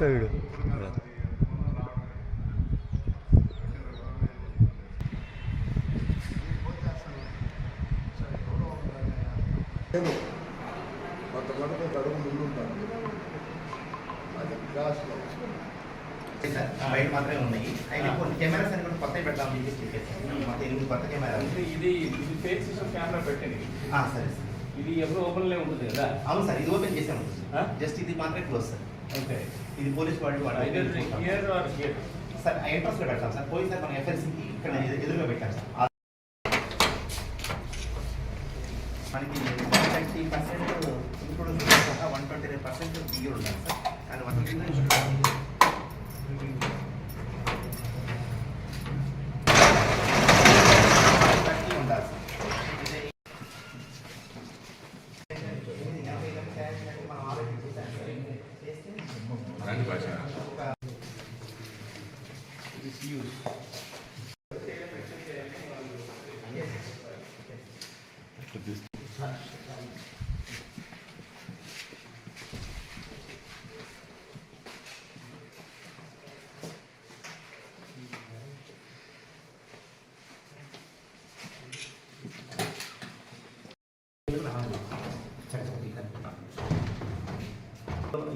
చూపిస్తాడు వీడు కొంతమంది కడుగు ముందు ఉంటాను అది గ్లాస్లో సార్ బయట మాత్రమే ఉన్నాయి అయితే కొన్ని కెమెరాస్ అని కూడా కొత్తవి పెడతామని చెప్పేసి చెప్పేసి మొత్తం ఎనిమిది కొత్త కెమెరాలు అంటే ఇది ఇది ఫేక్ సిస్టమ్ కెమెరా పెట్టండి ఆ, సరే సార్ ఇది ఎప్పుడు ఓపెన్లే ఉంటుంది కదా? అవును సార్. ఇది ఓపెన్ చేసాము ఆ? జస్ట్ ఇది మాత్రమే క్లోజ్ సార్. ఓకే ఇది పోలీస్ వాళ్ళు సార్ ఎంట్రన్స్లో పెడతాం సార్ పోయి సార్ మనం ఎఫ్ఎల్సీకి ఇక్కడ ఎదు- ఎదురుగా పెట్టాం సార్ మనకి థర్టీ పర్సెంట్ ఇప్పుడు వన్ ట్వంటీ నైన్ పర్సెంట్ బియ్యం ఉండాలి సార్ కానీ వన్ థర్టీ ఉండాలి సార్ మనం ఆల్రెడీ చేశాం సార్ చేస్తే ఒక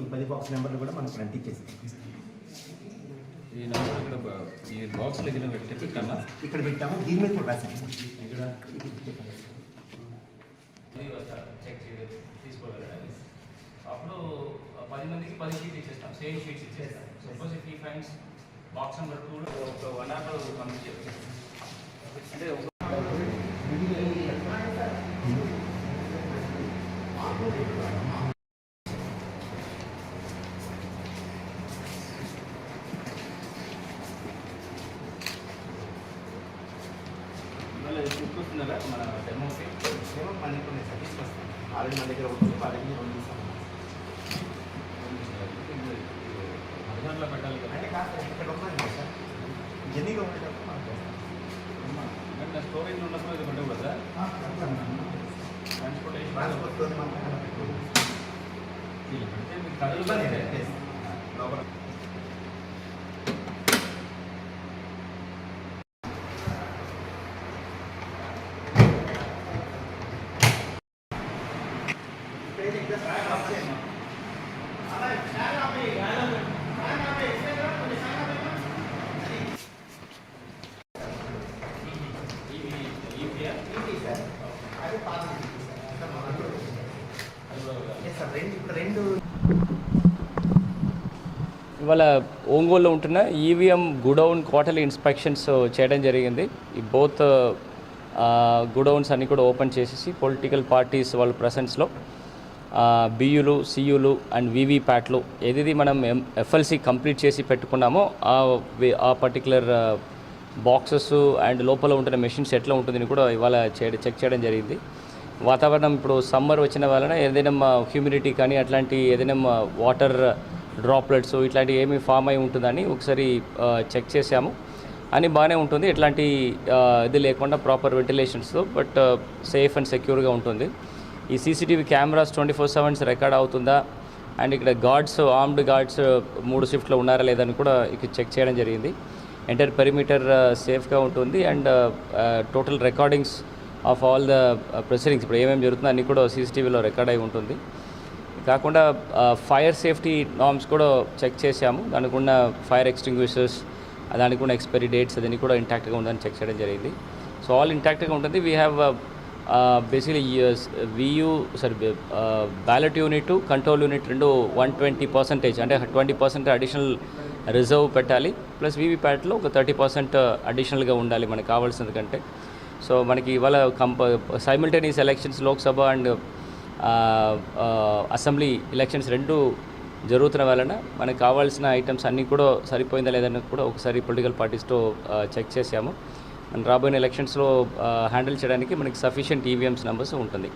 ఈ పది బాక్స్ నెంబర్లు కూడా మనకు అంటించేసి ఈ నెంబర్ ఇక్కడ ఈ బాక్స్ దగ్గర పెట్టి పెట్టామా? ఇక్కడ పెట్టాము. దీని మీద కూడా రాసాము ఇక్కడ చెక్ చేయలేదు. తీసుకోగలరా అప్పుడు పది మందికి పది షీట్ ఇచ్చేస్తాం. సేమ్ షీట్స్ ఇచ్చేస్తాం. సపోజ్ ఇఫ్ ఈ ఫైన్స్ బాక్స్ నెంబర్ టూ ఒక వన్ అవర్ పంపించేది అంటే ఒక ఇవాళ చూసుకొస్తున్నారా మన డెమోకి ఏమో మన దగ్గర ఉన్నాయి సార్ తీసుకొస్తాం ఆల్రెడీ మన దగ్గర ఉంటుంది ఆల్రెడీ రెండు అర్థంలో పెట్టాలి కదా. అంటే కాదు ఇక్కడ ఉన్నాయి సార్? జర్నీగా ఉండేటప్పుడు మనం చేస్తాం. అంటే స్టోరేజ్ ఉన్నప్పుడు ఇది పెట్టకూడదు సార్ ట్రాన్స్పోర్టేషన్ ట్రాన్స్పోర్ట్. పెడితే మీకు yes. లోపల. రెండు ఇవాళ ఒంగోలులో ఉంటున్న ఈవీఎం గుడౌన్ క్వార్టర్లీ ఇన్స్పెక్షన్స్ చేయడం జరిగింది. ఈ బోత్ గుడౌన్స్ అన్నీ కూడా ఓపెన్ చేసేసి పొలిటికల్ పార్టీస్ వాళ్ళ ప్రసెన్స్లో బియులు సియులు అండ్ వీవీప్యాట్లు ఏది మనం ఎఫ్ఎల్సి కంప్లీట్ చేసి పెట్టుకున్నామో ఆ వి- ఆ పర్టికులర్ బాక్సెస్ అండ్ లోపల ఉంటున్న మెషిన్స్ ఎట్లా ఉంటుందని కూడా ఇవాళ చేయడం చెక్ చేయడం జరిగింది. వాతావరణం ఇప్పుడు సమ్మర్ వచ్చిన వలన ఏదైనా హ్యూమిడిటీ కానీ అట్లాంటి ఏదైనా వాటర్ డ్రాప్లెట్స్ ఇట్లాంటివి ఏమి ఫామ్ అయి ఉంటుందని ఒకసారి చెక్ చేసాము అని బాగానే ఉంటుంది. ఎట్లాంటి ఇది లేకుండా ప్రాపర్ వెంటిలేషన్స్తో బట్ సేఫ్ అండ్ సెక్యూర్గా ఉంటుంది. ఈ CCTV cameras twenty four sevens record అవుతుందా? అండ్ ఇక్కడ గార్డ్స్ ఆర్మ్డ్ గార్డ్స్ మూడు షిఫ్ట్లో ఉన్నారా లేదని కూడా ఇక్కడ చెక్ చేయడం జరిగింది. ఎంటైర్ పెరిమీటర్ సేఫ్గా ఉంటుంది and total recordings of all the proceedings ఇప్పుడు ఏమేమి జరుగుతుందో అన్నీ కూడా సీసీటీవీలో రికార్డ్ అయి ఉంటుంది. కాకుండా ఫైర్ సేఫ్టీ నార్మ్స్ కూడా చెక్ చేశాము. దానికి ఉన్న ఫైర్ ఎక్స్టింగ్విషర్స్ దానికి ఉన్న ఎక్స్పైరీ డేట్స్ అదన్నీ కూడా ఇంటాక్ట్గా ఉందని చెక్ చేయడం జరిగింది. సో ఆల్ ఇంటాక్ట్గా ఉంటుంది. We have basically view sorry ballot unit control unit రెండు వన్ ట్వంటీ పర్సెంటేజ్ అంటే ట్వంటీ పర్సెంట్ అడిషనల్ రిజర్వ్ పెట్టాలి. ప్లస్ వీవీప్యాట్లో ఒక థర్టీ పర్సెంట్ uh, అడిషనల్గా ఉండాలి మనకు కావాల్సింది కంటే. సో మనకి ఇవాళ కంప simultaneous elections Lok Sabha and uh, uh, assembly elections రెండు జరుగుతున్న వలన మనకు కావాల్సిన ఐటమ్స్ అన్నీ కూడా సరిపోయిందా లేదని కూడా ఒకసారి పొలిటికల్ పార్టీస్తో చెక్ చేశాము. మన రాబోయే ఎలక్షన్స్లో హ్యాండిల్ చేయడానికి మనకి సఫిషియంట్ ఈవీఎంస్ నెంబర్స్ ఉంటుంది.